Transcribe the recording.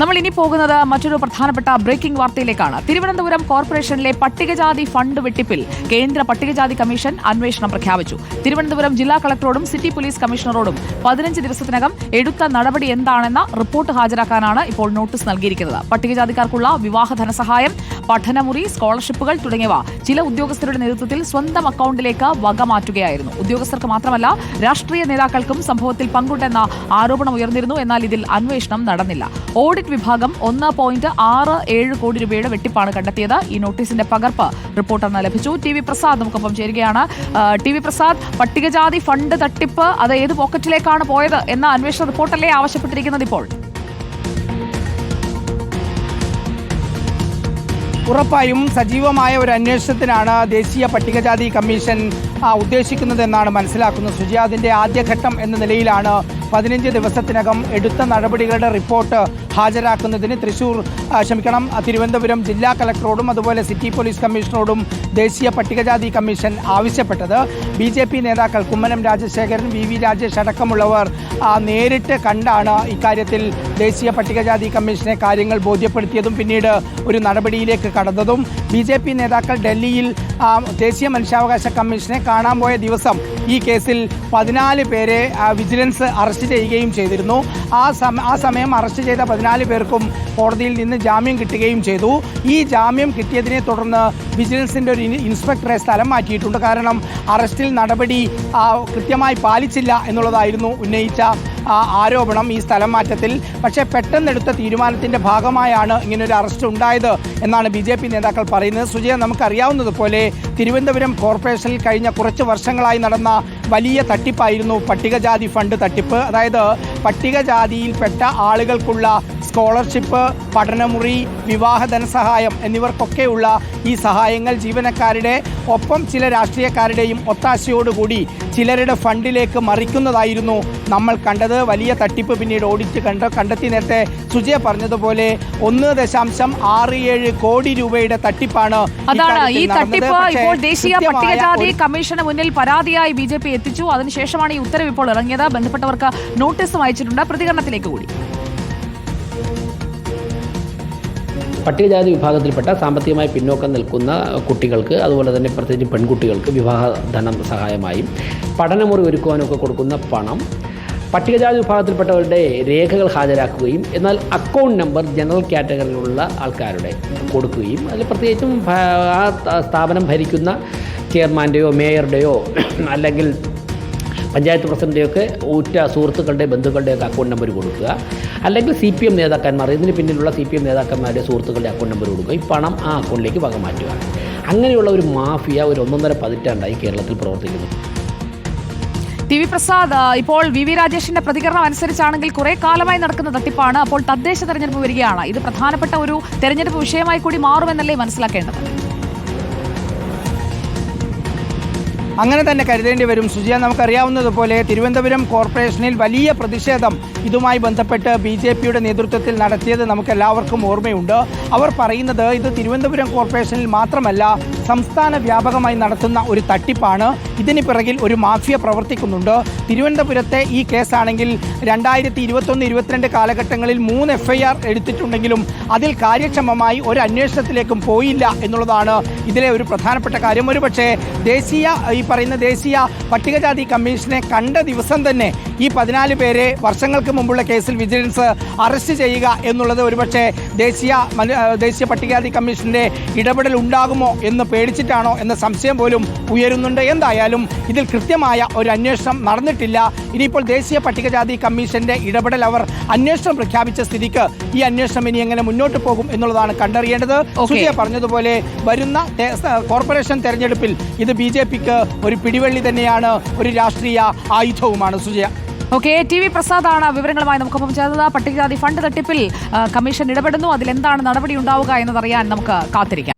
നമ്മൾ ഇനി പോകുന്നത് മറ്റൊരു പ്രധാനപ്പെട്ട ബ്രേക്കിംഗ് വാർത്തയിലേക്കാണ്. തിരുവനന്തപുരം കോർപ്പറേഷനിലെ പട്ടികജാതി ഫണ്ട് വെട്ടിപ്പിൽ കേന്ദ്ര പട്ടികജാതി കമ്മീഷൻ അന്വേഷണം പ്രഖ്യാപിച്ചു. തിരുവനന്തപുരം ജില്ലാ കളക്ടറോടും സിറ്റി പോലീസ് കമ്മീഷണറോടും പതിനഞ്ച് ദിവസത്തിനകം എടുത്ത നടപടി എന്താണെന്ന റിപ്പോർട്ട് ഹാജരാക്കാനാണ് ഇപ്പോൾ നോട്ടീസ് നൽകിയിരിക്കുന്നത്. പട്ടികജാതിക്കാർക്കുള്ള വിവാഹ ധനസഹായം പഠനമുറി സ്കോളർഷിപ്പുകൾ തുടങ്ങിയവ ചില ഉദ്യോഗസ്ഥരുടെ നേതൃത്വത്തിൽ സ്വന്തം അക്കൗണ്ടിലേക്ക് വക മാറ്റുകയായിരുന്നു. ഉദ്യോഗസ്ഥർക്ക് മാത്രമല്ല രാഷ്ട്രീയ നേതാക്കൾക്കും സംഭവത്തിൽ പങ്കുണ്ടെന്ന ആരോപണം ഉയർന്നിരുന്നു. എന്നാൽ ഇതിൽ അന്വേഷണം നടന്നില്ല. ഓഡിറ്റ് വിഭാഗം ഒന്ന് പോയിന്റ് ആറ് ഏഴ് കോടി രൂപയുടെ വെട്ടിപ്പാണ് കണ്ടെത്തിയത്. ഈ നോട്ടീസിന്റെ പകർപ്പ് റിപ്പോർട്ടറിന് ലഭിച്ചു. ടി വി പ്രസാദ് നമുക്കൊപ്പം ചേരുകയാണ്. ടി വി പ്രസാദ് പട്ടികജാതി ഫണ്ട് തട്ടിപ്പ് അത് ഏത് പോക്കറ്റിലേക്കാണ് പോയത് എന്ന അന്വേഷണ റിപ്പോർട്ടല്ലേ ആവശ്യപ്പെട്ടിരിക്കുന്നത് ഇപ്പോൾ? ഉറപ്പായും സജീവമായ ഒരു അന്വേഷണത്തിനാണ് ദേശീയ പട്ടികജാതി കമ്മീഷൻ ഉദ്ദേശിക്കുന്നതെന്നാണ് മനസ്സിലാക്കുന്നത്. സുജി അതിന്റെ ആദ്യഘട്ടം എന്ന നിലയിലാണ് പതിനഞ്ച് ദിവസത്തിനകം എടുത്ത നടപടികളുടെ റിപ്പോർട്ട് ഹാജരാക്കുന്നതിന് തൃശൂർ ക്ഷമിക്കണം തിരുവനന്തപുരം ജില്ലാ കളക്ടറോടും അതുപോലെ സിറ്റി പോലീസ് കമ്മീഷണറോടും ദേശീയ പട്ടികജാതി കമ്മീഷൻ ആവശ്യപ്പെട്ടത്. ബി ജെ പി നേതാക്കൾ കുമ്മനം രാജശേഖരൻ വി വി രാജേഷ് അടക്കമുള്ളവർ നേരിട്ട് കണ്ടാണ് ഇക്കാര്യത്തിൽ ദേശീയ പട്ടികജാതി കമ്മീഷനെ കാര്യങ്ങൾ ബോധ്യപ്പെടുത്തിയതും പിന്നീട് ഒരു നടപടിയിലേക്ക് കടന്നതും ബി ജെ പി നേതാക്കൾ ഡൽഹിയിൽ ദേശീയ മനുഷ്യാവകാശ കമ്മീഷനെ കാണാൻ പോയ ദിവസം ഈ കേസിൽ പതിനാല് പേരെ വിജിലൻസ് അറസ്റ്റ് ചെയ്യുകയും ചെയ്തിരുന്നു. ആ സമ ആ സമയം അറസ്റ്റ് ചെയ്ത പതിനാല് പേർക്കും കോടതിയിൽ നിന്ന് ജാമ്യം കിട്ടുകയും ചെയ്തു. ഈ ജാമ്യം കിട്ടിയതിനെ തുടർന്ന് വിജിലൻസിന്റെ ഒരു ഇൻസ്പെക്ടറെ സ്ഥലം മാറ്റിയിട്ടുണ്ട്. കാരണം അറസ്റ്റിൽ നടപടി കൃത്യമായി പാലിച്ചില്ല എന്നുള്ളതായിരുന്നു ഉന്നയിച്ച ആരോപണം ഈ സ്ഥലം മാറ്റത്തിൽ പക്ഷേ പെട്ടെന്നെടുത്ത തീരുമാനത്തിന്റെ ഭാഗമായാണ് ഇങ്ങനൊരു അറസ്റ്റ് ഉണ്ടായത് എന്നാണ് ബി ജെ പി നേതാക്കൾ പറയുന്നത്. സുജയ നമുക്കറിയാവുന്നതുപോലെ തിരുവനന്തപുരം കോർപ്പറേഷനിൽ കഴിഞ്ഞ കുറച്ച് വർഷങ്ങളായി നടന്ന വലിയ തട്ടിപ്പായിരുന്നു പട്ടികജാതി ഫണ്ട് തട്ടിപ്പ്. അതായത് പട്ടികജാതിയിൽപ്പെട്ട ആളുകൾക്കുള്ള സ്കോളർഷിപ്പ് പഠനമുറി വിവാഹ ധനസഹായം എന്നിവർക്കൊക്കെയുള്ള ഈ സഹായങ്ങൾ ജീവനക്കാരുടെ ഒപ്പം ചില രാഷ്ട്രീയക്കാരുടെയും ഒത്താശയോടുകൂടി ചിലരുടെ ഫണ്ടിലേക്ക് മറിക്കുന്നതായിരുന്നു നമ്മൾ കണ്ടത്. വലിയ തട്ടിപ്പ് പിന്നീട് ഓടിച്ച് കണ്ട കണ്ടെത്തി നേരത്തെ സുജയ പറഞ്ഞതുപോലെ ഒന്ന് ദശാംശം ആറ് ഏഴ് കോടി രൂപയുടെ തട്ടിപ്പാണ് അതാണ് ഈ തട്ടിപ്പ് ഇപ്പോൾ ദേശീയ പട്ടികജാതി കമ്മീഷന് മുന്നിൽ പരാതിയായി ബി ജെ പി എത്തിച്ചു. അതിനുശേഷമാണ് ഈ ഉത്തരവ് ഇപ്പോൾ ഇറങ്ങിയത്. ബന്ധപ്പെട്ടവർക്ക് നോട്ടീസും അയച്ചിട്ടുണ്ട്. പ്രതികരണത്തിലേക്ക് കൂടി. പട്ടികജാതി വിഭാഗത്തിൽപ്പെട്ട സാമ്പത്തികമായി പിന്നോക്കം നിൽക്കുന്ന കുട്ടികൾക്ക് അതുപോലെ തന്നെ പ്രത്യേകിച്ച് പെൺകുട്ടികൾക്ക് വിവാഹ ധനം സഹായമായും പഠനമുറി ഒരുക്കുവാനൊക്കെ കൊടുക്കുന്ന പണം പട്ടികജാതി വിഭാഗത്തിൽപ്പെട്ടവരുടെ രേഖകൾ ഹാജരാക്കുകയും എന്നാൽ അക്കൗണ്ട് നമ്പർ ജനറൽ കാറ്റഗറിയിലുള്ള ആൾക്കാരുടെ കൊടുക്കുകയും അതിൽ പ്രത്യേകിച്ചും ആ സ്ഥാപനം ഭരിക്കുന്ന ചെയർമാന്റെയോ മേയറുടെയോ അല്ലെങ്കിൽ പഞ്ചായത്ത് പ്രസിഡന്റെയൊക്കെ ഊറ്റ സുഹൃത്തുക്കളുടെ ബന്ധുക്കളുടെയൊക്കെ അക്കൗണ്ട് നമ്പർ കൊടുക്കുക. അല്ലെങ്കിൽ സി പി എം നേതാക്കന്മാർ ഇതിന് പിന്നിലുള്ള സി പി എം നേതാക്കന്മാരുടെ സുഹൃത്തുക്കളുടെ അക്കൗണ്ട് നമ്പർ കൊടുക്കുക. ഈ പണം ആ അക്കൗണ്ടിലേക്ക് വക മാറ്റുക അങ്ങനെയുള്ള ഒരു മാഫിയ ഒരു ഒന്നൊന്നര പതിറ്റാണ്ടായി കേരളത്തിൽ പ്രവർത്തിക്കുന്നു. ടി വി പ്രസാദ് ഇപ്പോൾ വി വി രാജേഷിന്റെ പ്രതികരണം അനുസരിച്ചാണെങ്കിൽ കുറെ കാലമായി നടക്കുന്ന തട്ടിപ്പാണ്. അപ്പോൾ തദ്ദേശ തെരഞ്ഞെടുപ്പ് വരികയാണ്. ഇത് പ്രധാനപ്പെട്ട ഒരു തെരഞ്ഞെടുപ്പ് വിഷയമായി കൂടി മാറുമെന്നല്ലേ മനസ്സിലാക്കേണ്ടത്? അങ്ങനെ തന്നെ കരുതേണ്ടി വരും. സുജിയ നമുക്കറിയാവുന്നതുപോലെ തിരുവനന്തപുരം കോർപ്പറേഷനിൽ വലിയ പ്രതിഷേധം ഇതുമായി ബന്ധപ്പെട്ട് ബി ജെ പിയുടെ നേതൃത്വത്തിൽ നടത്തിയത് നമുക്ക് എല്ലാവർക്കും ഓർമ്മയുണ്ട്. അവർ പറയുന്നത് ഇത് തിരുവനന്തപുരം കോർപ്പറേഷനിൽ മാത്രമല്ല സംസ്ഥാന വ്യാപകമായി നടത്തുന്ന ഒരു തട്ടിപ്പാണ്. ഇതിന് പിറകിൽ ഒരു മാഫിയ പ്രവർത്തിക്കുന്നുണ്ട്. തിരുവനന്തപുരത്തെ ഈ കേസാണെങ്കിൽ രണ്ടായിരത്തി ഇരുപത്തൊന്ന് ഇരുപത്തിരണ്ട് കാലഘട്ടങ്ങളിൽ മൂന്ന് എഫ്ഐആർ എടുത്തിട്ടുണ്ടെങ്കിലും അതിൽ കാര്യക്ഷമമായി ഒരു അന്വേഷണത്തിലേക്കും പോയില്ല എന്നുള്ളതാണ് ഇതിലെ ഒരു പ്രധാനപ്പെട്ട കാര്യം. ഒരുപക്ഷെ ദേശീയ ഈ പറയുന്ന ദേശീയ പട്ടികജാതി കമ്മീഷനെ കണ്ട ദിവസം തന്നെ ഈ പതിനാല് പേരെ വർഷങ്ങൾക്ക് മുമ്പുള്ള കേസിൽ വിജിലൻസ് അറസ്റ്റ് ചെയ്യുക എന്നുള്ളത് ഒരുപക്ഷെ ദേശീയ ദേശീയ പട്ടികജാതി കമ്മീഷന്റെ ഇടപെടൽ ഉണ്ടാകുമോ എന്ന് പേടിച്ചിട്ടാണോ എന്ന സംശയം പോലും ഉയരുന്നുണ്ട്. എന്തായാലും ഇതിൽ കൃത്യമായ ഒരു അന്വേഷണം നടന്നിട്ടില്ല. ഇനിയിപ്പോൾ ദേശീയ പട്ടികജാതി കമ്മീഷന്റെ ഇടപെടൽ അവർ അന്വേഷണം പ്രഖ്യാപിച്ച സ്ഥിതിക്ക് ഈ അന്വേഷണം ഇനി എങ്ങനെ മുന്നോട്ട് പോകും എന്നുള്ളതാണ് കണ്ടറിയേണ്ടത്. സുജയ പറഞ്ഞതുപോലെ വരുന്ന കോർപ്പറേഷൻ തെരഞ്ഞെടുപ്പിൽ ഇത് ബി ജെ പിക്ക് ഒരു പിടിവള്ളി തന്നെയാണ് ഒരു രാഷ്ട്രീയ ആയുധവുമാണ്. സുജയ ഓക്കെ ടി വി പ്രസാദാണ് വിവരങ്ങളുമായി നമുക്കൊപ്പം ചേർന്നത്. പട്ടികജാതി ഫണ്ട് തട്ടിപ്പിൽ കമ്മീഷൻ ഇടപെടുന്നു. അതിലെന്താണ് നടപടി ഉണ്ടാവുക എന്നതറിയാൻ നമുക്ക് കാത്തിരിക്കാം.